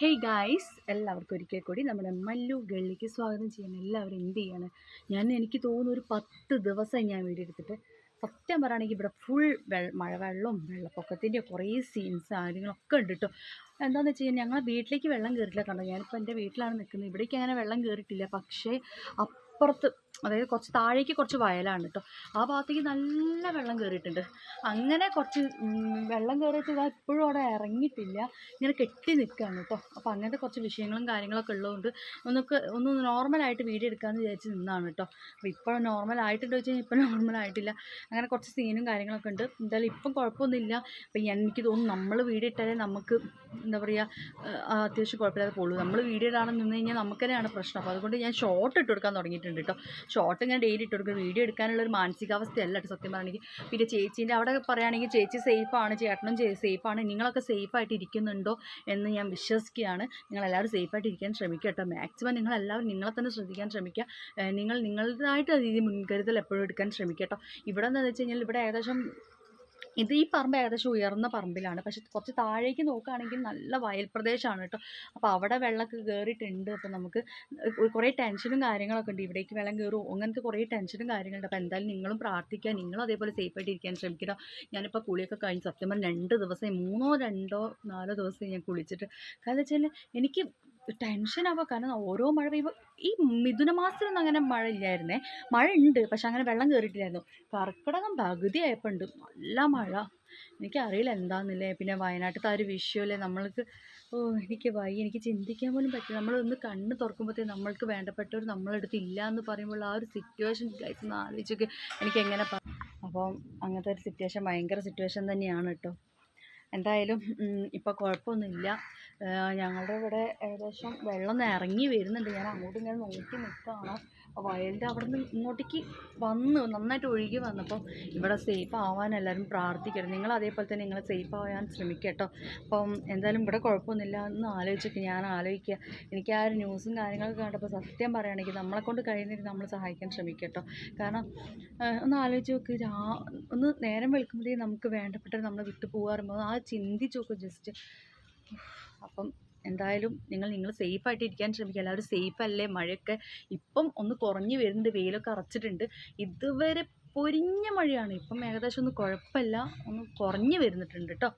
Hey guys എല്ലാവർക്കും ഒരിക്കൽ കൂടി നമ്മുടെ മല്ലു ഗള്ളിക്ക് സ്വാഗതം ചെയ്യാൻ എല്ലാവരും എന്ത് ചെയ്യാണ്? ഞാൻ എനിക്ക് തോന്നുന്നു ഒരു പത്ത് ദിവസം ഞാൻ വീഡിയോ എടുത്തിട്ട്. സത്യം പറയുകയാണെങ്കിൽ ഇവിടെ ഫുൾ വെള്ള മഴവെള്ളവും വെള്ളപ്പൊക്കത്തിന്റെ കുറേ സീൻസ് കാര്യങ്ങളൊക്കെ ഉണ്ട് കേട്ടോ എന്താണെന്ന് വെച്ച് കഴിഞ്ഞാൽ ഞങ്ങളെ വീട്ടിലേക്ക് വെള്ളം കയറിയില്ല കണ്ടോ? ഞാനിപ്പോൾ എന്റെ വീട്ടിലാണ് നിൽക്കുന്നത്. ഇവിടേക്ക് അങ്ങനെ വെള്ളം കയറിയിട്ടില്ല പക്ഷേ അപ്പുറത്ത് അതായത് കുറച്ച് താഴേക്ക് കുറച്ച് വയലാണ് കേട്ടോ ആ ഭാഗത്തേക്ക് നല്ല വെള്ളം കയറിയിട്ടുണ്ട് അങ്ങനെ കുറച്ച് വെള്ളം കയറിയിട്ട് ഇതാ ഇപ്പോഴും അവിടെ ഇറങ്ങിയിട്ടില്ല. ഇങ്ങനെ കെട്ടി നിൽക്കുകയാണ് കേട്ടോ അപ്പോൾ അങ്ങനത്തെ കുറച്ച് വിഷയങ്ങളും കാര്യങ്ങളൊക്കെ ഉള്ളതുകൊണ്ട് ഒന്നൊക്കെ ഒന്ന് നോർമലായിട്ട് വീഡിയോ എടുക്കാമെന്ന് വിചാരിച്ച് നിന്നാണ് കേട്ടോ അപ്പോൾ ഇപ്പോൾ നോർമൽ ആയിട്ടുണ്ടോ വെച്ച് കഴിഞ്ഞാൽ ഇപ്പോൾ നോർമൽ ആയിട്ടില്ല. അങ്ങനെ കുറച്ച് സീനും കാര്യങ്ങളൊക്കെ ഉണ്ട്. എന്തായാലും ഇപ്പം കുഴപ്പമൊന്നുമില്ല. അപ്പം എനിക്ക് തോന്നുന്നു നമ്മൾ വീഡിയോ ഇട്ടാലേ നമുക്ക് എന്താ പറയുക അത്യാവശ്യം കുഴപ്പമില്ലാതെ പോകുള്ളൂ നമ്മൾ വീഡിയോ ഇടാണെന്ന് നിന്ന് കഴിഞ്ഞാൽ നമുക്ക് തന്നെയാണ് പ്രശ്നം. അപ്പോൾ അതുകൊണ്ട് ഞാൻ ഷോർട്ട് ഇട്ട് കൊടുക്കാൻ തുടങ്ങിയിട്ടുണ്ട് കേട്ടോ ഷോർട്ട് ഇങ്ങനെ ഡെയിലി ഇട്ട് കൊടുക്കും. വീഡിയോ എടുക്കാനുള്ള ഒരു മാനസികാവസ്ഥയല്ല സത്യം പറയണെങ്കിൽ പിന്നെ ചേച്ചീന്റെ അവിടെ പറയുകയാണെങ്കിൽ ചേച്ചി സേഫ് ആണ് ചേട്ടനും സേഫ് ആണ്. നിങ്ങളൊക്കെ സേഫ് ആയിട്ട് ഇരിക്കുന്നുണ്ടോ എന്ന് ഞാൻ വിശ്വസിക്കുകയാണ്. നിങ്ങളെല്ലാവരും സേഫായിട്ട് ഇരിക്കാൻ ശ്രമിക്കുക കേട്ടോ മാക്സിമം നിങ്ങളെല്ലാവരും നിങ്ങളെ തന്നെ ശ്രദ്ധിക്കാൻ ശ്രമിക്കുക. നിങ്ങൾ നിങ്ങളുടേതായിട്ട് രീതി മുൻകരുതൽ എപ്പോഴും എടുക്കാൻ ശ്രമിക്കുക കേട്ടോ ഇവിടെ എന്താണെന്ന് വെച്ച് കഴിഞ്ഞാൽ ഇവിടെ ഏകദേശം ഇത് ഈ പറമ്പ് ഏകദേശം ഉയർന്ന പറമ്പിലാണ്. പക്ഷെ കുറച്ച് താഴേക്ക് നോക്കുകയാണെങ്കിൽ നല്ല വയൽ പ്രദേശമാണ് കേട്ടോ. അപ്പോൾ അവിടെ വെള്ളമൊക്കെ കയറിയിട്ടുണ്ട്. അപ്പോൾ നമുക്ക് കുറേ ടെൻഷനും കാര്യങ്ങളൊക്കെ ഉണ്ട്. ഇവിടേക്ക് വെള്ളം കയറുമോ അങ്ങനത്തെ കുറേ ടെൻഷനും കാര്യങ്ങളുണ്ട്. അപ്പോൾ എന്തായാലും നിങ്ങളും പ്രാർത്ഥിക്കുക. നിങ്ങളും അതേപോലെ സേഫായിട്ട് ഇരിക്കാൻ ശ്രമിക്കുക ഞാനിപ്പോൾ കുളിയൊക്കെ കഴിഞ്ഞ് സത്യം പറഞ്ഞാൽ രണ്ട് ദിവസം മൂന്നോ രണ്ടോ നാലോ ദിവസം ഞാൻ കുളിച്ചിട്ട്. കാരണം വെച്ചാൽ എനിക്ക് ടെൻഷനാവുക കാരണം ഓരോ മഴ പെയ്യുമ്പോൾ ഈ മിഥുന മാസത്തിലൊന്നും അങ്ങനെ മഴ ഇല്ലായിരുന്നേ മഴ ഉണ്ട് പക്ഷെ അങ്ങനെ വെള്ളം കയറിയിട്ടില്ലായിരുന്നു കർക്കിടകം പകുതി ആയപ്പോൾ ഉണ്ട് നല്ല മഴ. എനിക്കറിയില്ല എന്താണെന്നില്ലേ പിന്നെ വയനാട്ടിലത്തെ ആ ഒരു വിഷയമല്ലേ നമ്മൾക്ക് ഓ എനിക്ക് വയ്യ എനിക്ക് ചിന്തിക്കാൻ പോലും പറ്റില്ല. നമ്മളൊന്ന് കണ്ണ് തുറക്കുമ്പോഴത്തേക്ക് നമ്മൾക്ക് വേണ്ടപ്പെട്ടവർ നമ്മളെടുത്ത് ഇല്ല എന്ന് പറയുമ്പോൾ ആ ഒരു സിറ്റുവേഷൻ ഗൈസ് ഒന്ന് ആലോചിച്ചൊക്കെ എനിക്ക് എങ്ങനെ അപ്പം അങ്ങനത്തെ ഒരു സിറ്റുവേഷൻ ഭയങ്കര സിറ്റുവേഷൻ തന്നെയാണ് കേട്ടോ എന്തായാലും ഇപ്പോൾ കുഴപ്പമൊന്നുമില്ല. ഞങ്ങളുടെ ഇവിടെ ഏകദേശം വെള്ളം ഇറങ്ങി വരുന്നുണ്ട്. ഞാൻ അങ്ങോട്ടും ഇങ്ങനെ നോക്കി നിൽക്കുകയാണ്. വയലിന്റെ അവിടെ നിന്ന് ഇങ്ങോട്ടേക്ക് വന്നു നന്നായിട്ട് ഒഴുകി വന്നപ്പോൾ ഇവിടെ സേഫ് ആവാൻ എല്ലാവരും പ്രാർത്ഥിക്കണം നിങ്ങൾ അതേപോലെ തന്നെ നിങ്ങൾ സേഫ് ആവാൻ ശ്രമിക്കുക കേട്ടോ അപ്പം എന്തായാലും ഇവിടെ കുഴപ്പമൊന്നുമില്ല. എന്ന് ആലോചിച്ചൊക്കെ ഞാൻ ആലോചിക്കുക. എനിക്ക് ആ ഒരു ന്യൂസും കാര്യങ്ങളൊക്കെ കണ്ടപ്പോൾ സത്യം പറയുകയാണെങ്കിൽ നമ്മളെ കൊണ്ട് കഴിയുന്നതിന് നമ്മൾ സഹായിക്കാൻ ശ്രമിക്കുക കേട്ടോ കാരണം ഒന്ന് ആലോചിച്ച് നോക്ക്. ഒന്ന് നേരം വെളുക്കുമ്പോഴേ നമുക്ക് വേണ്ടപ്പെട്ട നമ്മൾ വിട്ടു പോകാറുമ്പോൾ ആ ചിന്തിച്ച് നോക്ക് ജസ്റ്റ് അപ്പം എന്തായാലും നിങ്ങൾ നിങ്ങൾ സേഫ് ആയിട്ട് ഇരിക്കാൻ ശ്രമിക്കുക. എല്ലാവരും സേഫ് അല്ലേ മഴയൊക്കെ ഇപ്പം ഒന്ന് കുറഞ്ഞു വരുന്നുണ്ട്. വെയിലൊക്കെ അറച്ചിട്ടുണ്ട്. ഇതുവരെ പൊരിഞ്ഞ മഴയാണ്. ഇപ്പം ഏകദേശം ഒന്ന് കുഴപ്പമില്ല. ഒന്ന് കുറഞ്ഞു വരുന്നിട്ടുണ്ട് കേട്ടോ